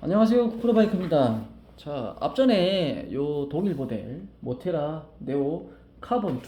안녕하세요 쿠프로바이크입니다. 자 앞전에 요 동일 모델 모테라 네오 카본 2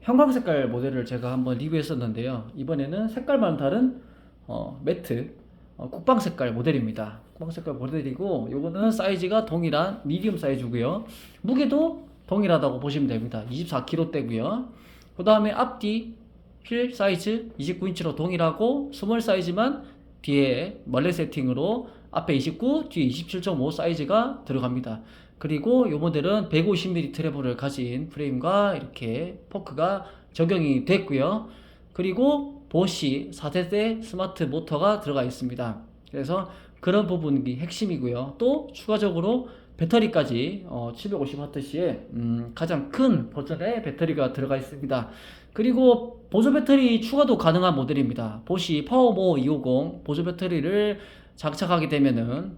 형광 색깔 모델을 제가 한번 리뷰했었는데요. 이번에는 색깔만 다른 어, 매트 어, 국방 색깔 모델입니다. 국방 색깔 모델이고 요거는 사이즈가 동일한 미디움 사이즈고요. 무게도 동일하다고 보시면 됩니다. 24kg대고요. 그 다음에 앞뒤 휠 사이즈 29인치로 동일하고 스몰 사이즈만 뒤에 멀레 세팅으로 앞에 29, 뒤에 27.5 사이즈가 들어갑니다. 그리고 이 모델은 150mm 트래블을 가진 프레임과 이렇게 포크가 적용이 됐고요. 그리고 보시 4세대 스마트 모터가 들어가 있습니다. 그래서 그런 부분이 핵심이고요. 또 추가적으로 배터리까지 어, 750W의 음, 가장 큰 버전의 배터리가 들어가 있습니다. 그리고 보조 배터리 추가도 가능한 모델입니다. 보시 파워모 250 보조 배터리를 장착하게 되면은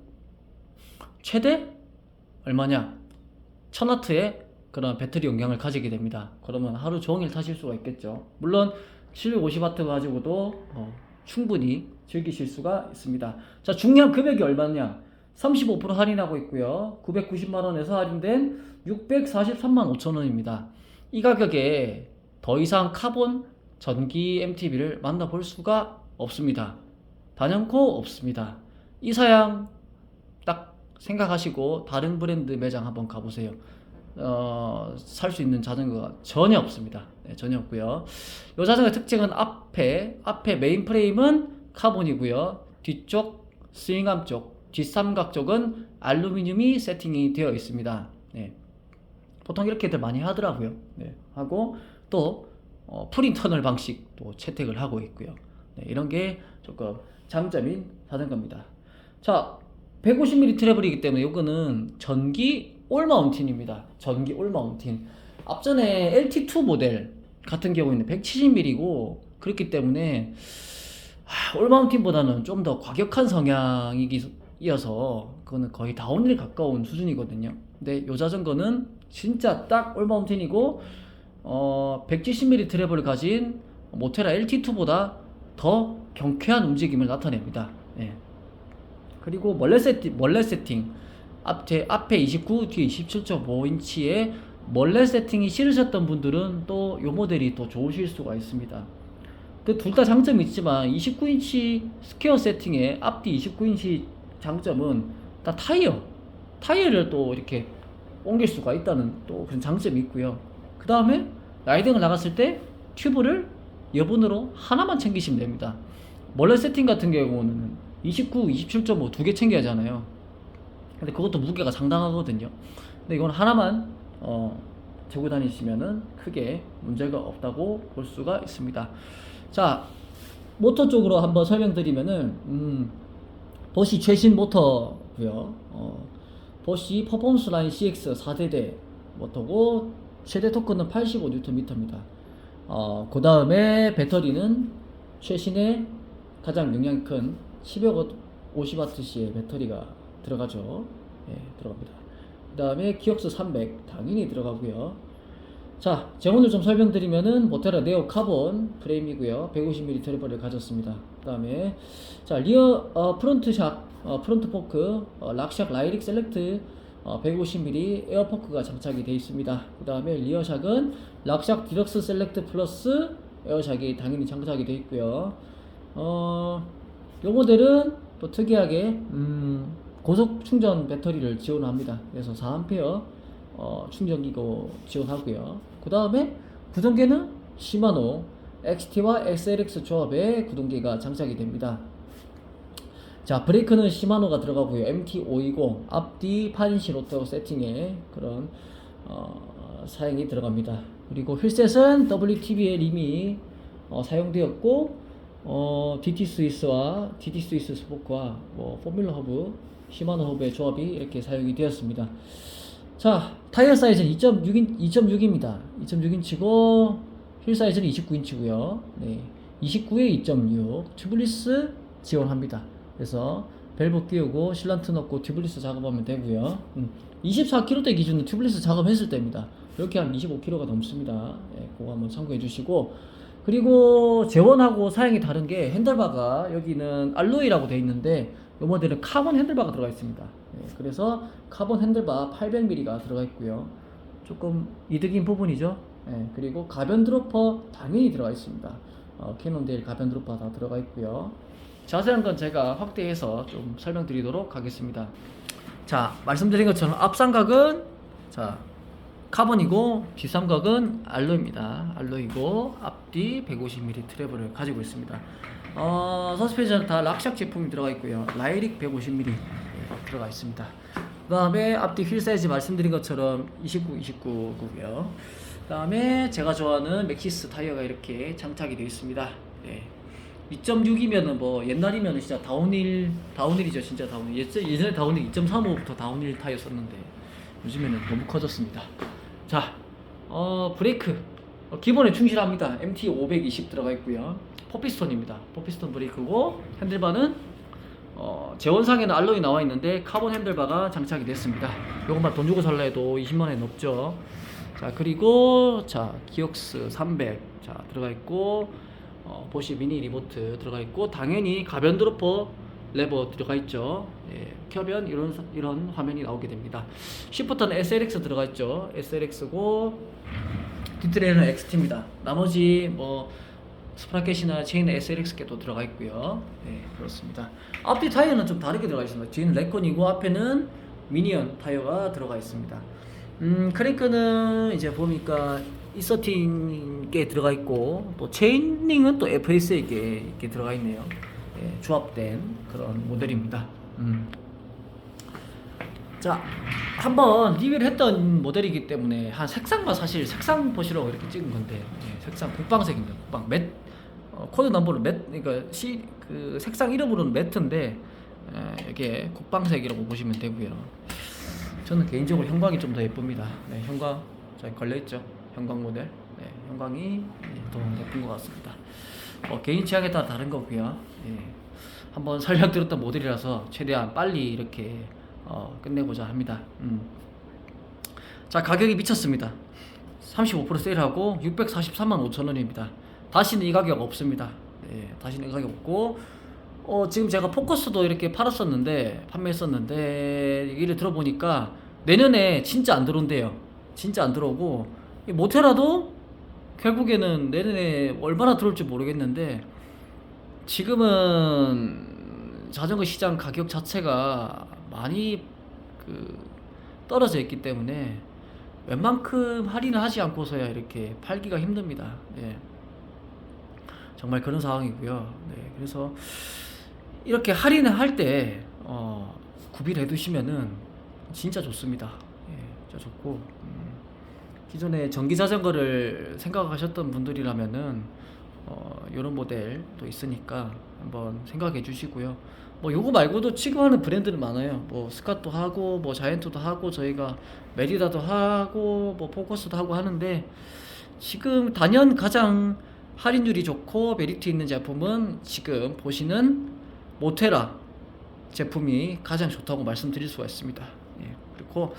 최대 얼마냐? 1000W의 그런 배터리 용량을 가지게 됩니다. 그러면 하루 종일 타실 수가 있겠죠. 물론 750W 가지고도 어, 충분히 즐기실 수가 있습니다. 자, 중량 금액이 얼마냐? 35% 할인하고 있고요. 990만 원에서 할인된 643만 5천 원입니다. 이 가격에 더 이상 카본 전기 MTB를 만나볼 수가 없습니다. 단연코 없습니다. 이 사양 딱 생각하시고 다른 브랜드 매장 한번 가보세요. 어, 살 수 있는 자전거가 전혀 없습니다. 네, 전혀 없고요. 이 자전거 특징은 앞에 앞에 메인 프레임은 카본이고요. 뒤쪽 스윙암 쪽, 뒷삼각 쪽은 알루미늄이 세팅이 되어 있습니다. 네. 보통 이렇게들 많이 하더라고요. 네. 하고 또 어, 프린터널 방식도 채택을 하고 있고요. 네, 이런 게 조금 장점인 자전거입니다. 자, 150mm 트래블이기 때문에 이거는 전기 올 마운틴입니다. 전기 올 마운틴. 앞전에 LT2 모델 같은 경우에는 170mm고 그렇기 때문에 하, 올 마운틴보다는 좀 더 과격한 성향이어서 그거는 거의 다운힐 가까운 수준이거든요. 근데 이 자전거는 진짜 딱 올 마운틴이고 어, 170mm 트래블을 가진 모테라 LT2보다 더 경쾌한 움직임을 나타냅니다. 예. 그리고 멀레 세팅, 멀레 세팅. 앞에, 앞에 29, 뒤에 27.5인치의 멀레 세팅이 싫으셨던 분들은 또 이 모델이 더 좋으실 수가 있습니다. 둘다 장점이 있지만 29인치 스퀘어 세팅의 앞뒤 29인치 장점은 다 타이어. 타이어를 또 이렇게 옮길 수가 있다는 또 그런 장점이 있고요. 그 다음에 라이딩을 나갔을 때 튜브를 여분으로 하나만 챙기시면 됩니다. 멀레 세팅 같은 경우는 29, 27.5 두개 뭐 챙겨야 하잖아요. 근데 그것도 무게가 상당하거든요. 근데 이건 하나만 어, 들고 다니시면은 크게 문제가 없다고 볼 수가 있습니다. 자, 모터 쪽으로 한번 설명드리면은 음, 보시 최신 모터고요. 어, 보시 퍼포먼스 라인 CX 4세대 모터고 최대 토크는 85Nm입니다. 어, 그 다음에 배터리는 최신의 가장 영향 큰 10여 50Wh의 배터리가 들어가죠. 예, 들어갑니다. 그 다음에 기억수 300 당연히 들어가고요. 자, 제원을 좀 설명드리면은 모테라 네오 카본 프레임이고요. 150mm 트레버를 가졌습니다. 그 다음에 자 리어 어, 프론트 샥, 어, 프론트 포크, 어, 락샥 라이릭 셀렉트 어, 150mm 에어포크가 장착이 되어 있습니다. 그 다음에 리어샥은 락샥 디럭스 셀렉트 플러스 에어샥이 당연히 장착이 되어 있고요. 어... 이 모델은 또 특이하게 음, 고속 충전 배터리를 지원합니다. 그래서 4A 어, 충전기고 지원하고요. 그 다음에 구동계는 시마노 XT와 XLX 조합의 구동계가 장착이 됩니다. 자 브레이크는 시마노가 들어가고요. MT520 앞뒤 8인치 로터 세팅에 그런 어, 사양이 들어갑니다. 그리고 휠셋은 WTB의 림이 어, 사용되었고 어, DT 스위스와 DT 스위스 스포크와 뭐 포뮬러 허브, 시마노 허브의 조합이 이렇게 사용이 되었습니다. 자, 타이어 사이즈는 2.6인, 2.6입니다. 2.6인치고 휠 사이즈는 29인치고요. 네. 29에 2.6 튜블리스 지원합니다. 그래서 밸브 끼우고 실란트 넣고 튜블리스 작업하면 되고요. 음, 24kg대 기준은 튜블리스 작업했을 때입니다. 이렇게 하면 25kg가 넘습니다. 예, 그거 한번 참고해 주시고 그리고 재원하고 사양이 다른 게 핸들바가 여기는 알로이라고 되어 있는데 이 모델은 카본 핸들바가 들어가 있습니다. 예, 그래서 카본 핸들바 800mm가 들어가 있고요. 조금 이득인 부분이죠. 예, 그리고 가변 드로퍼 당연히 들어가 있습니다. 어, 캐논데일 가변 드로퍼 다 들어가 있고요. 자세한 건 제가 확대해서 좀 설명드리도록 하겠습니다. 자, 말씀드린 것처럼 앞삼각은 자 카본이고 뒷삼각은 알로이입니다. 알로이고 앞뒤 150mm 트래블을 가지고 있습니다. 어, 서스펜션 다 락샥 제품이 들어가 있고요. 라이릭 150mm 예, 들어가 있습니다. 그 다음에 앞뒤 휠 사이즈 말씀드린 것처럼 29, 29고요. 그 다음에 제가 좋아하는 맥시스 타이어가 이렇게 장착이 되어 있습니다. 예. 2.6이면은 뭐 옛날이면은 진짜 다운힐 다운힐이죠 진짜 다운힐 예전- 예전에 다운힐 2.35부터 다운힐 타이어 썼는데 요즘에는 너무 커졌습니다 자 어, 브레이크. 어, 기본에 충실합니다. MT 520 들어가 있고요. 포피스톤입니다. 포피스톤 브레이크고 핸들바는 어, 재원상에는 알로이 나와 있는데 카본 핸들바가 장착이 됐습니다. 요것만 돈 주고 살라 해도 20만 원 넘죠. 자 그리고 자 기억스 300 자 들어가 있고 어, 보시 미니 리모트 들어가 있고 당연히 가변 드로퍼 레버 들어가 있죠. 예, 켜면 이런 사- 이런 화면이 나오게 됩니다. 시프트는 SLX 들어가 있죠. SLX고 디트레이는 XT입니다. 나머지 뭐 스프라켓이나 체인 SLX께도 들어가 있고요. 네, 그렇습니다. 앞뒤 타이어는 좀 다르게 들어가 있습니다. 뒤는 레콘이고 앞에는 미니언 타이어가 들어가 있습니다. 음, 크랭크는 이제 보니까 이서팅게 들어가 있고 또 체인링은 또 FS에게 이렇게 들어가 있네요. 예, 조합된 그런 모델입니다. 음. 자, 한번 리뷰를 했던 모델이기 때문에 한 색상만 사실 색상 보시라고 이렇게 찍은 건데 예, 색상 국방색입니다. 국방 맷 어, 코드 넘버는 맷 그러니까 시 그 색상 이름으로는 매트인데 예, 이게 국방색이라고 보시면 되고요. 저는 개인적으로 형광이 좀 더 예쁩니다. 네, 형광 저기 걸려 있죠. 형광 모델. 네, 형광이 더 예쁜 것 같습니다. 어, 개인 취향에 따라 다른 거고요. 예. 한번 설명드렸던 모델이라서 최대한 빨리 이렇게 어, 끝내고자 합니다. 음. 자 가격이 미쳤습니다. 35% 세일하고 643만 5천 원입니다. 다시는 이 가격 없습니다. 네, 다시는 이 가격 없고 어, 지금 제가 포커스도 이렇게 팔았었는데 판매했었는데 얘기를 들어보니까 내년에 진짜 안 들어온대요. 진짜 안 들어오고 이 모테라도 결국에는 내년에 얼마나 들어올지 모르겠는데 지금은 자전거 시장 가격 자체가 많이 그 떨어져 있기 때문에 웬만큼 할인을 하지 않고서야 이렇게 팔기가 힘듭니다. 예. 정말 그런 상황이고요. 네, 그래서 이렇게 할인을 할때 어, 구비를 해두시면은 진짜 좋습니다. 예, 진짜 좋고 음, 기존에 전기 자전거를 생각하셨던 분들이라면은 어, 이런 모델도 있으니까 한번 생각해 주시고요. 뭐 요거 말고도 취급하는 브랜드는 많아요. 뭐 스캇도 하고 뭐 자이언트도 하고 저희가 메리다도 하고 뭐 포커스도 하고 하는데 지금 단연 가장 할인율이 좋고 메리트 있는 제품은 지금 보시는 모테라 제품이 가장 좋다고 말씀드릴 수가 있습니다. 예, 그리고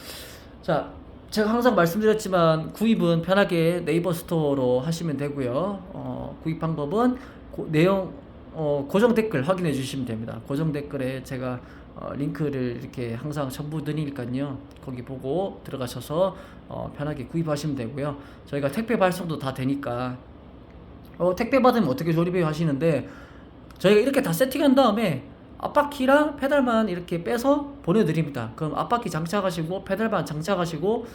자 제가 항상 말씀드렸지만 구입은 편하게 네이버 스토어로 하시면 되고요. 어, 구입 방법은 고, 내용 어, 고정 댓글 확인해 주시면 됩니다. 고정 댓글에 제가 어, 링크를 이렇게 항상 첨부 드리니까요. 거기 보고 들어가셔서 어, 편하게 구입하시면 되고요. 저희가 택배 발송도 다 되니까 어, 택배 받으면 어떻게 조립해요 하시는데 저희가 이렇게 다 세팅한 다음에 앞바퀴랑 페달만 이렇게 빼서 보내드립니다. 그럼 앞바퀴 장착하시고 페달만 장착하시고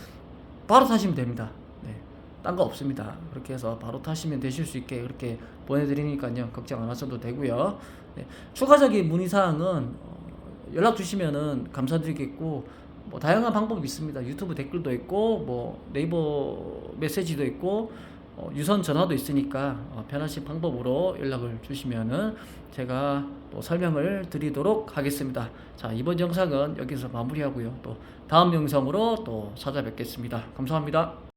바로 타시면 됩니다. 네, 딴 거 없습니다. 그렇게 해서 바로 타시면 되실 수 있게 그렇게 보내드리니까요. 걱정 안 하셔도 되고요. 네, 추가적인 문의 사항은 어, 연락 주시면은 감사드리겠고 뭐 다양한 방법이 있습니다. 유튜브 댓글도 있고 뭐 네이버 메시지도 있고 어, 유선 전화도 있으니까 어, 편하신 방법으로 연락을 주시면은 제가 또 설명을 드리도록 하겠습니다. 자 이번 영상은 여기서 마무리하고요. 또 다음 영상으로 또 찾아뵙겠습니다. 감사합니다.